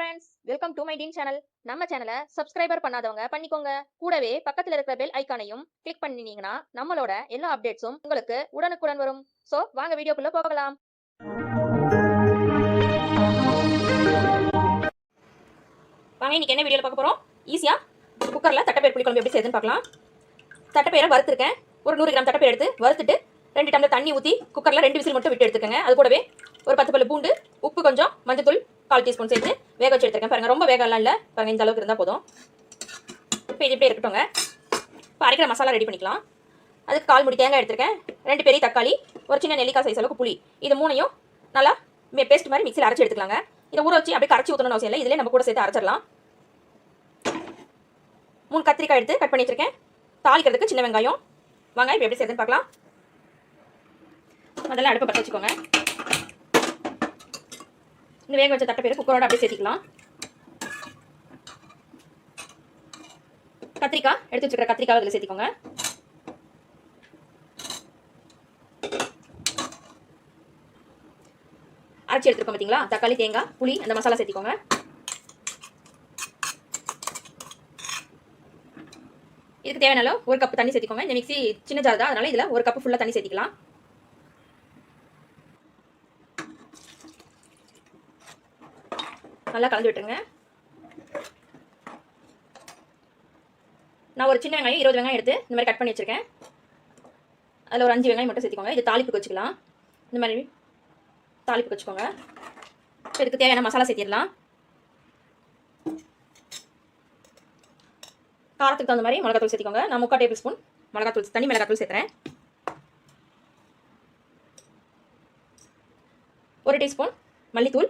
Friends welcome to my teen channel நம்ம சேனலை subscriber பண்ணாதவங்க பண்ணிக்கோங்க. கூடவே பக்கத்துல இருக்கிற பெல் ஐக்கானையும் கிளிக் பண்ணினீங்கன்னா நம்மளோட எல்லா அப்டேட்ஸும் உங்களுக்கு உடனுக்குடன் வரும். சோ வாங்க வீடியோக்குள்ள போகலாம். வாங்க இன்னைக்கு என்ன வீடியோவில் பார்க்க போறோம்? ஈஸியா குக்கர்ல தட்டைப்பயிர் புளிக்குழம்பு எப்படி செய்யுதுன்னு பார்க்கலாம். தட்டைப்பயிரை வறுத்துருக்கேன். ஒரு நூறு கிராம் தட்டைப்பயிர் எடுத்து வறுத்துட்டு ரெண்டு டம்ளர் தண்ணி ஊற்றி குக்கரில் ரெண்டு விசில் மட்டும் விட்டு எடுத்துக்கோங்க. அது கூடவே ஒரு பத்து பல்லு பூண்டு உப்பு கொஞ்சம் மஞ்சத்தூள் கால் டீஸ்பூன் சேர்த்து வேக வச்சு எடுத்துருக்கேன். பாருங்கள் ரொம்ப வேகம்லாம் இல்லை. பாருங்கள் இந்த அளவுக்கு இருந்தால் போதும். இப்போ இது இப்படியே இருக்கட்டும்ங்க. இப்போ அரைக்கிற மசாலா ரெடி பண்ணிக்கலாம். அதுக்கு கால் முடி தேங்காய் எடுத்திருக்கேன். ரெண்டு பெரிய தக்காளி ஒரு சின்ன நெல்லிக்காய் சைஸ் அளவுக்கு புளி. இது மூணையும் நல்லா பேஸ்ட் மாதிரி மிக்சியில் அரைச்சி எடுத்துக்கலாங்க. இதை ஊற வச்சு அப்படியே கரைச்சி ஊற்றணும்னு அவசியம் இல்லை. இதிலே நம்ம கூட சேர்த்து அரைச்சிடலாம். மூணு கத்திரிக்காய் எடுத்து கட் பண்ணி வச்சுருக்கேன். தாளிக்கிறதுக்கு சின்ன வெங்காயம். வெங்காயம் இப்போ எப்படி சேர்த்துன்னு பார்க்கலாம். அதெல்லாம் அடுப்பை பற்ற வச்சுக்கோங்க. இந்த வேக வச்ச தட்டை பேர் குக்கரோட அப்படியே சேர்த்திக்கலாம். கத்திரிக்காய் எடுத்து வச்சுக்கிற கத்திரிக்காய் அதில் சேர்த்திக்கோங்க. அரைச்சி எடுத்துருக்கோம் பார்த்தீங்களா தக்காளி தேங்காய் புளி அந்த மசாலா சேர்த்திக்கோங்க. இதுக்கு தேவையான ஒரு கப் தண்ணி சேர்த்திக்கோங்க. இந்த மிக்ஸி சின்ன ஜார் தான் அதனால இதில் ஒரு கப் ஃபுல்லாக தண்ணி சேர்த்திக்கலாம். நல்லா கலந்து விட்டுருங்க. நான் ஒரு சின்ன வெங்காயம் இருபது வெங்காயம் எடுத்து இந்த மாதிரி கட் பண்ணி வச்சுருக்கேன். அதில் ஒரு அஞ்சு வெங்காயம் மட்டும் சேர்த்துக்கோங்க. இது தாளிப்புக்கு வச்சுக்கலாம். இந்த மாதிரி தாளிப்புக்கு வச்சுக்கோங்க. இப்போ இதுக்கு தேவையான மசாலா சேர்த்திடலாம். காரத்துக்கு தகுந்த மாதிரி மிளகாத்தூள் சேர்த்திக்கோங்க. நான் முக்கால் டேபிள் ஸ்பூன் மிளகாத்தூள் தனி மிளகாத்தூள் சேர்த்துறேன். ஒரு டீஸ்பூன் மல்லித்தூள்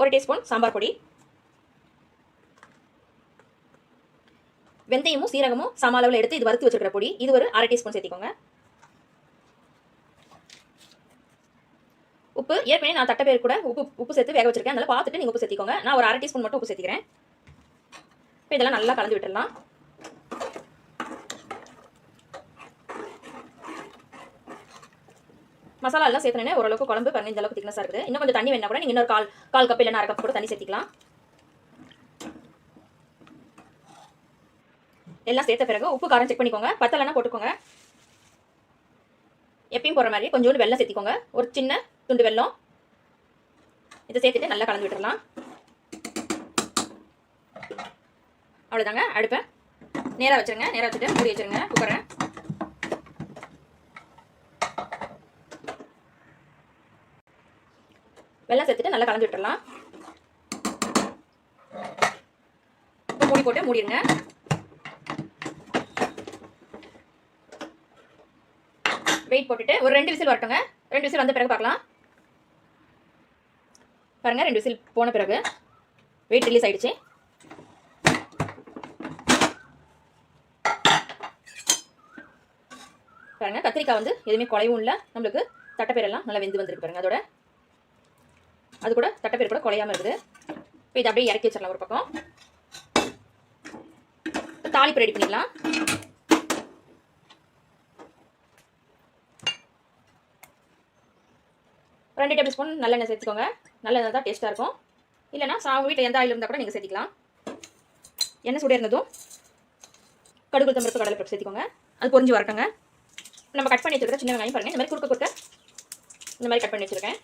ஒரு டீஸ்பூன் சாம்பார் பொடி. வெந்தயமும் சீரகமும் சம அளவில் எடுத்து இது வறுத்து வச்சிருக்கிற பொடி. இது ஒரு அரை டீஸ்பூன் சேர்த்திக்கோங்க. உப்பு ஏற்கனவே நான் தட்டை பேர் கூட உப்பு உப்பு சேர்த்து வேக வச்சிருக்கேன். அதனால பார்த்துட்டு நீங்கள் உப்பு சேர்த்திக்கோங்க. நான் ஒரு அரை டீஸ்பூன் மட்டும் உப்பு சேர்த்திக்கிறேன். இப்போ இதெல்லாம் நல்லா கலந்து விட்டுடலாம். மசாலா எல்லாம் சேர்த்துனே ஓரளவுக்கு குழம்பு பாருங்க இந்த அளவுக்கு திக்னஸாக இருக்குது. இன்னும் கொஞ்சம் தண்ணி வேணா கூட நீங்கள் இன்னொரு கால் கால் கப் இல்லைனா அரை கப் கூட தண்ணி சேர்த்திக்கலாம். எல்லாம் சேர்த்த பிறகு உப்பு காரம் செக் பண்ணிக்கோங்க. பத்தலைன்னா போட்டுக்கோங்க. எப்பயும் போடுற மாதிரி கொஞ்சோண்டு வெள்ளம் சேர்த்திக்கோங்க. ஒரு சின்ன துண்டு வெல்லம். இதை சேர்த்துட்டு நல்லா கலந்து விட்டுடலாம் அவ்வளோதாங்க அடுப்பை நேராக வச்சுருங்க. நேராக வச்சுட்டு மூடி வச்சுருங்க. குக்கரை வெள்ளம் சேர்த்துட்டு நல்லா கலந்து விட்டுடலாம் மூடி போட்டு மூடிடுங்க வெயிட் போட்டுட்டு ஒரு ரெண்டு விசில் வரட்டுங்க. ரெண்டு விசில் வந்த பிறகு பார்க்கலாம். பாருங்க ரெண்டு விசில் போன பிறகு வெயிட் ரிலீஸ் ஆகிடுச்சு பாருங்க கத்திரிக்காய் வந்து எதுவுமே குறையும் இல்லை. நம்மளுக்கு தட்டைப்பயிரெல்லாம் நல்லா வெந்து வந்துருக்கு பாருங்கள் அதோட அது கூட தட்டைப்பயிர் கூட குறையாம இருக்குது. இப்போ இதை அப்படியே இறக்கி வச்சிடலாம் ஒரு பக்கம். தாளிப்பு ரெடி பண்ணிடலாம். ரெண்டு டேபிள் ஸ்பூன் நல்லெண்ணெய் சேர்த்துக்கோங்க. நல்லெண்ணெய் தான் டேஸ்ட்டாக இருக்கும். இல்லைனா சா வீட்டில் எந்த ஆயில் இருந்தால் கூட நீங்கள் சேர்த்திக்கலாம். எண்ணெய் சுட இருந்ததும் கடுகு தம்பருப்பு கடலை பருப்பு சேர்த்திக்கோங்க. அது பொறிஞ்சு வரட்டுங்க நம்ம கட் பண்ணி வச்சுருக்க சின்ன வெங்காயம் பாருங்கள் இந்த மாதிரி குறுக்க குறுக்க இந்த மாதிரி கட் பண்ணி வச்சுருக்கேன்.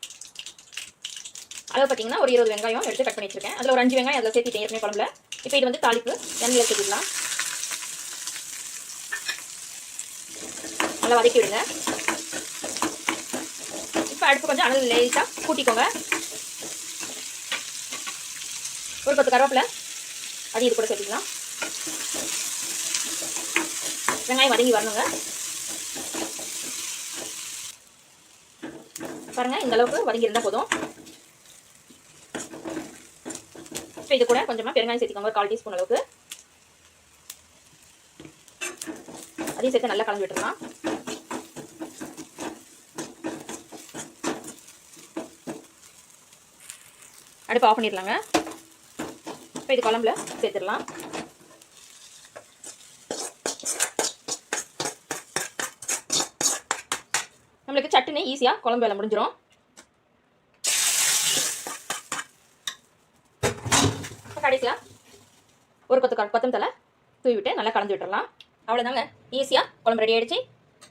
அளவு பார்த்தீங்கன்னா ஒரு இருபது வெங்காயம் எடுத்து கட் பண்ணி வச்சிருக்கேன். அதில் ஒரு அஞ்சு வெங்காயம் அதில் சேர்த்திட்டேன். ஏற்கனவே குழம்புல. இப்போ இது வந்து தாளிப்பு. எண்ணெயில் சேர்த்துக்கலாம். நல்லா வதக்கி விடுங்க. இப்போ அடுப்பு கொஞ்சம் அனல் லேசாக கூட்டிக்கோங்க. ஒரு பத்து கருவேப்பிலை. அது இது கூட சேர்த்துக்கலாம். வெங்காயம் வதங்கி வரணுங்க. பாருங்க இந்த அளவுக்கு வதங்கி இருந்தால் போதும். இப்போ இது கூட கொஞ்சமாக பெருங்காயம் சேர்த்துக்கோங்க. ஒரு கால் டீஸ்பூன் அளவுக்கு. அதையும் சேர்த்து நல்லா கலந்து விட்டுருலாம் அடுப்பு ஆஃப் பண்ணிடலாங்க. இப்போ இது குழம்புல சேர்த்துடலாம். நம்மளுக்கு சட்டுனே ஈஸியாக குழம்பு வேலை முடிஞ்சிடும் கடைசியாக ஒரு கொத்து க- தலை தூவி விட்டு நல்லா கலந்து விட்டுறலாம். அவ்வளோதாங்க ஈஸியாக குழம்பு ரெடி ஆகிடுச்சு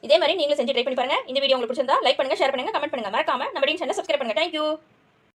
இதே மாதிரி நீங்களும் செஞ்சு ட்ரை பண்ணி பாருங்கள் இந்த வீடியோ உங்களுக்கு பிடிச்சிருந்தா லைக் பண்ணுங்கள் ஷேர் பண்ணுங்க கமெண்ட் பண்ணுங்க. மறக்காம நம்ம டீன் சேனல் சப்ஸ்கிரைப் பண்ணுங்கள் தேங்க்யூ